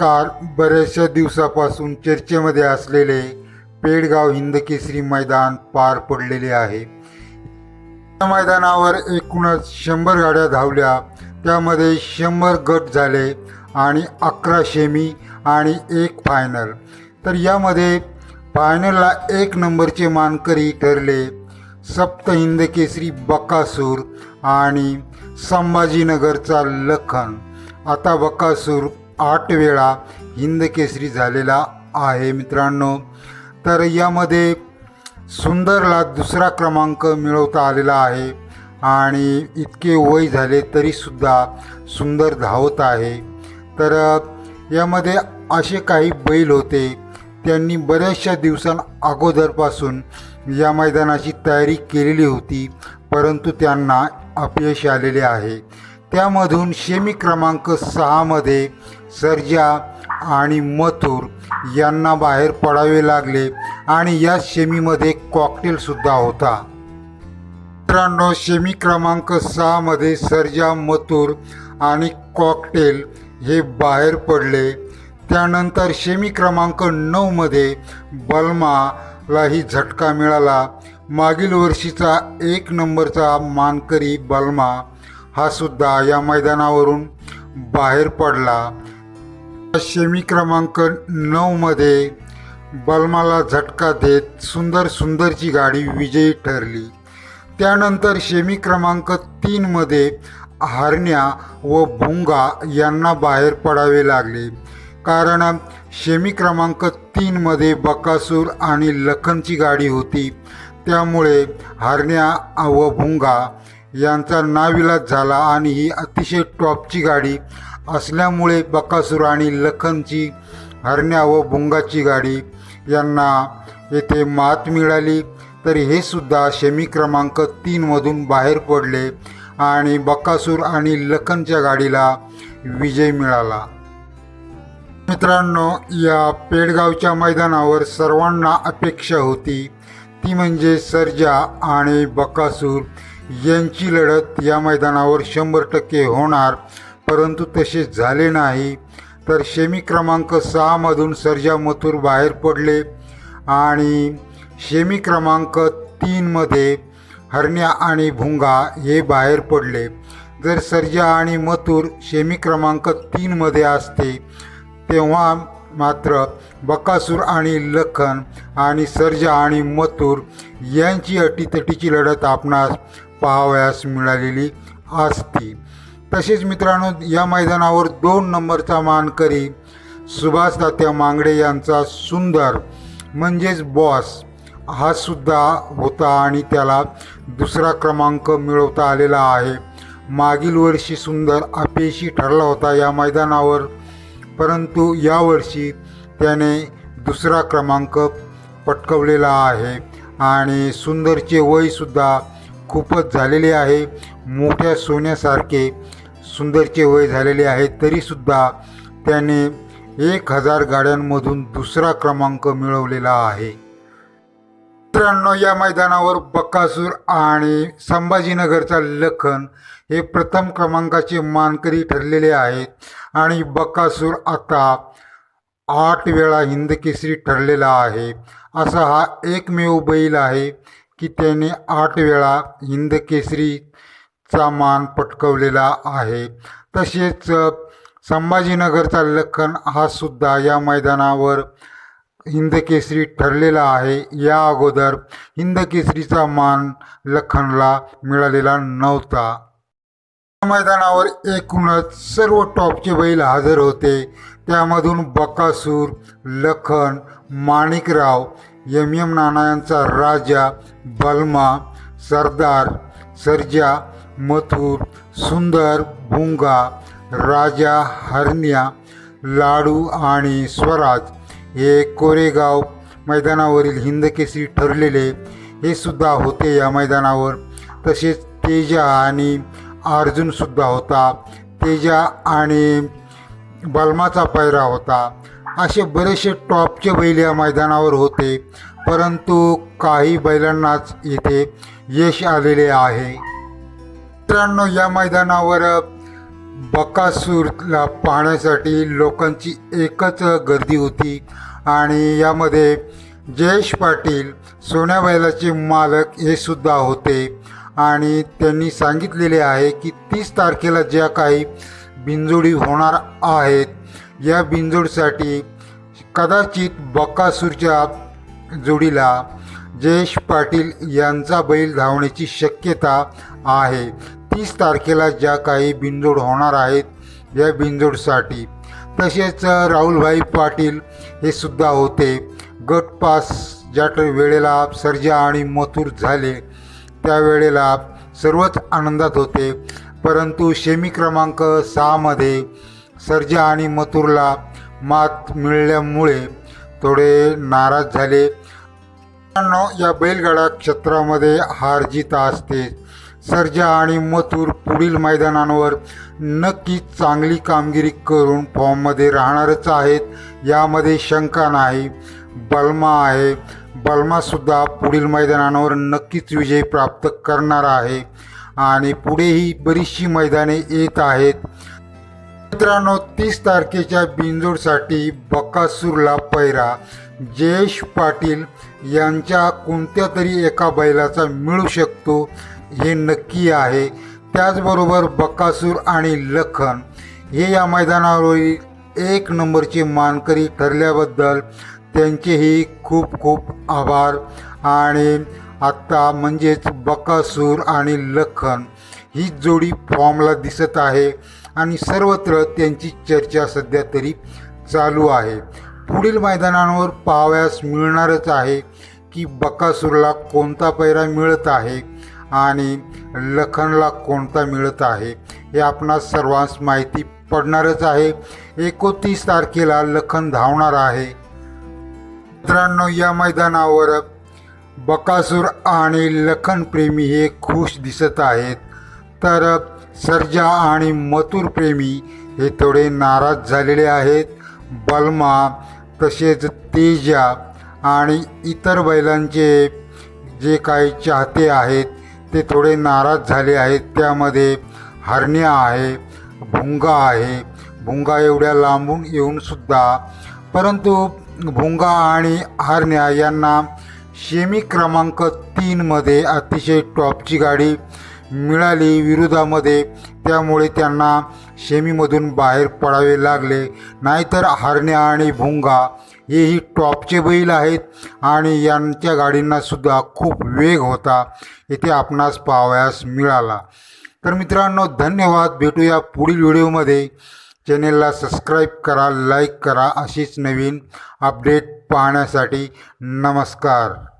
नमस्कार बऱ्याचशा दिवसापासून चर्चेमध्ये असलेले पेडगाव हिंदकेसरी मैदान पार पडलेले आहे. या मैदानावर एकूणच शंभर गाड्या धावल्या. त्यामध्ये शंभर गट झाले आणि अकरा शेमी आणि एक फायनल तर यामध्ये फायनलला एक नंबरचे मानकरी ठरले. सप्त हिंदकेसरी बकासूर आणि संभाजीनगरचा लखन. आता बकासूर आठ वेळा हिंदकेसरी झालेला आहे मित्रांनो. तर यामध्ये सुंदरला दुसरा क्रमांक मिळवता आलेला आहे आणि इतके वय झाले तरीसुद्धा सुंदर धावत आहे. तर यामध्ये असे काही बैल होते त्यांनी बऱ्याचशा दिवसां अगोदरपासून या मैदानाची तयारी केलेली होती परंतु त्यांना अपयश आलेले आहे. त्यामधून शेमी क्रमांक सहामध्ये सर्जा आणि मथुर यांना बाहेर पडावे लागले आणि या शेमीमध्ये कॉकटेलसुद्धा होता. मित्रांनो शेमी क्रमांक सहामध्ये सर्जा मथुर आणि कॉकटेल हे बाहेर पडले. त्यानंतर शेमी क्रमांक नऊमध्ये बल्मालाही झटका मिळाला. मागील वर्षीचा एक नंबरचा मानकरी बल्मा हा सुद्धा या मैदानावरून बाहेर पडला. शेमी क्रमांक नऊमध्ये बलमाला झटका देत सुंदर सुंदरची गाडी विजयी ठरली. त्यानंतर शेमी क्रमांक तीनमध्ये हरण्या व भुंगा यांना बाहेर पडावे लागले. कारण शेमी क्रमांक तीनमध्ये बकासूर आणि लखनची गाडी होती. त्यामुळे हरण्या व भुंगा यांचा नाविलाज झाला आणि ही अतिशय टॉपची गाडी असल्यामुळे बकासूर आणि लखनची हरण्या व बुंगाची गाडी यांना येथे मात मिळाली. तरी हे सुद्धा शमी क्रमांक तीनमधून बाहेर पडले आणि बकासूर आणि लखनच्या गाडीला विजय मिळाला. मित्रांनो या पेडगावच्या मैदानावर सर्वांना अपेक्षा होती. ती म्हणजे सर्जा आणि बकासूर यांची लढत या मैदानावर शंभर टक्के होणार परंतु तसे झाले नाही. तर शेमी क्रमांक सहामधून सर्जा मथुर बाहेर पडले आणि शेमी क्रमांक तीनमध्ये हरण्या आणि भुंगा हे बाहेर पडले. जर सर्जा आणि मथुर शेमी क्रमांक तीनमध्ये असते तेव्हा मात्र बकासूर आणि लखन आणि सर्जा आणि मथुर यांची अटीतटीची लढत आपणास पाहावयास मिळालेली असती. तसेच मित्रांनो या मैदानावर दोन नंबरचा मानकरी सुभाष तात्या मांगडे यांचा सुंदर म्हणजेच बॉस हा सुद्धा होता आणि त्याला दुसरा क्रमांक मिळवता आलेला आहे. मागील वर्षी सुंदर अपयशी ठरला होता या मैदानावर परंतु यावर्षी त्याने दुसरा क्रमांक पटकवलेला आहे आणि सुंदरचे वयसुद्धा खूपच झालेले आहे. मोठ्या सोन्यासारखे सुंदरचे वय झालेले आहे तरीसुद्धा त्याने एक हजार गाड्यांमधून दुसरा क्रमांक मिळवलेला आहे. मित्रांनो या मैदानावर बकासूर आणि संभाजीनगरचा लखन हे प्रथम क्रमांकाचे मानकरी ठरलेले आहेत आणि बकासूर आता आठ वेळा हिंदकेसरी ठरलेला आहे. असा हा एकमेव बैल आहे की त्याने आठ वेळा हिंदकेसरी चा मान पटकवलेला आहे. तसेच संभाजीनगरचा लखन हा सुद्धा या मैदानावर हिंदकेसरी ठरलेला आहे. या अगोदर हिंदकेसरीचा मान लखनला मिळालेला नव्हता. या मैदानावर एकूणच सर्व टॉपचे बैल हजर होते. त्यामधून बकासूर लखन माणिकराव यम यम नाना यांचा राजा बलमा सरदार सर्जा मथुर सुंदर भुंगा राजा हरण्या लाडू आणि स्वराज हे कोरेगाव मैदानावरील हिंदकेसरी ठरलेले हे सुद्धा होते या मैदानावर. तसेच तेजा आणि अर्जुनसुद्धा होता. तेजा आणि बलमाचा पैरा होता. असे बरेचसे टॉपचे बैल या मैदानावर होते. परंतु काही बैलांनाच येथे यश आलेले आहे. मित्रांनो या मैदानावर बकासूरला पाहण्यासाठी लोकांची एकच गर्दी होती आणि यामध्ये जयेश पाटील सोन्या बैलाचे मालक हे सुद्धा होते. आणि त्यांनी सांगितलेले आहे की तीस तारखेला ज्या काही बिंजोडी होणार आहेत या बिंजोडसाठी कदाचित बकासूरच्या जोडीला जयेश पाटील यांचा बैल धावण्याची शक्यता आहे. तीस तारखेला ज्या काही बिनजोड होणार आहेत या बिनजोडसाठी. तसेच राहुलभाई पाटील हे सुद्धा होते. गट पास ज्या ट- वेळेला सर्जा आणि मथुर झाले त्यावेळेला सर्वच आनंदात होते. परंतु शेमी क्रमांक सहामध्ये सर्जा आणि मथुरला मात मिळल्यामुळे थोडे नाराज झाले. या बैलगाडा क्षेत्रामध्ये हार जीत असते. सर्जा आणि मथुर पुढील मैदानांवर नक्कीच चांगली कामगिरी करून फॉर्ममध्ये राहणारच आहेत. यामध्ये शंका नाही. बलमा आहे. बलमासुद्धा पुढील मैदानांवर नक्कीच विजय प्राप्त करणार आहे. आणि पुढेही बरीचशी मैदाने येत आहेत. मित्रांनो तीस तारखेच्या बिंजोडसाठी बकासूरला पैरा. जयेश पाटील यांच्या कोणत्या तरी एका बैलाचा मिळू शकतो हे नक्की आहे. त्याचबरोबर बकासूर आणि लखन हे या मैदानावरील एक नंबरचे मानकरी ठरल्याबद्दल त्यांचेही खूप खूप आभार. आणि आत्ता म्हणजेच बकासूर आणि लखन ही जोडी फॉर्मला दिसत आहे आणि सर्वत्र त्यांची चर्चा सध्या तरी चालू आहे. पुढील मैदानांवर पाहाव्यास मिळणारच आहे की बकासूरला कोणता पैरा मिळत आहे आणि लखनला कोणता मिळत आहे हे आपणास सर्वांस माहिती पडणारच आहे. एकोणतीस तारखेला लखन धावणार आहे. मित्रांनो या मैदानावर बकासूर आणि लखन प्रेमी हे खुश दिसत आहेत. तर सर्जा आणि मथुर प्रेमी हे थोडे नाराज झालेले आहेत. बलमा तसेच तेजा आणि इतर बैलांचे जे काही चाहते आहेत ते थोडे नाराज झाले आहेत. त्यामध्ये हरण्या आहे भुंगा आहे. भुंगा एवढ्या लांबून येऊनसुद्धा परंतु भुंगा आणि हरण्या यांना शेमी क्रमांक तीनमध्ये अतिशय टॉपची गाडी मिळाली विरोधामध्ये. त्यामुळे त्यांना शेमीमधून बाहेर पडावे लागले. नाहीतर हरण्या आणि भुंगा हेही टॉपचे बैल आहेत आणि यांच्या गाडींनासुद्धा खूप वेग होता. येथे आपणास पाहावयास मिळाला. तर मित्रांनो धन्यवाद. भेटूया पुढील व्हिडिओमध्ये. चॅनेलला सबस्क्राईब करा लाईक करा अशीच नवीन अपडेट पाहण्यासाठी नमस्कार.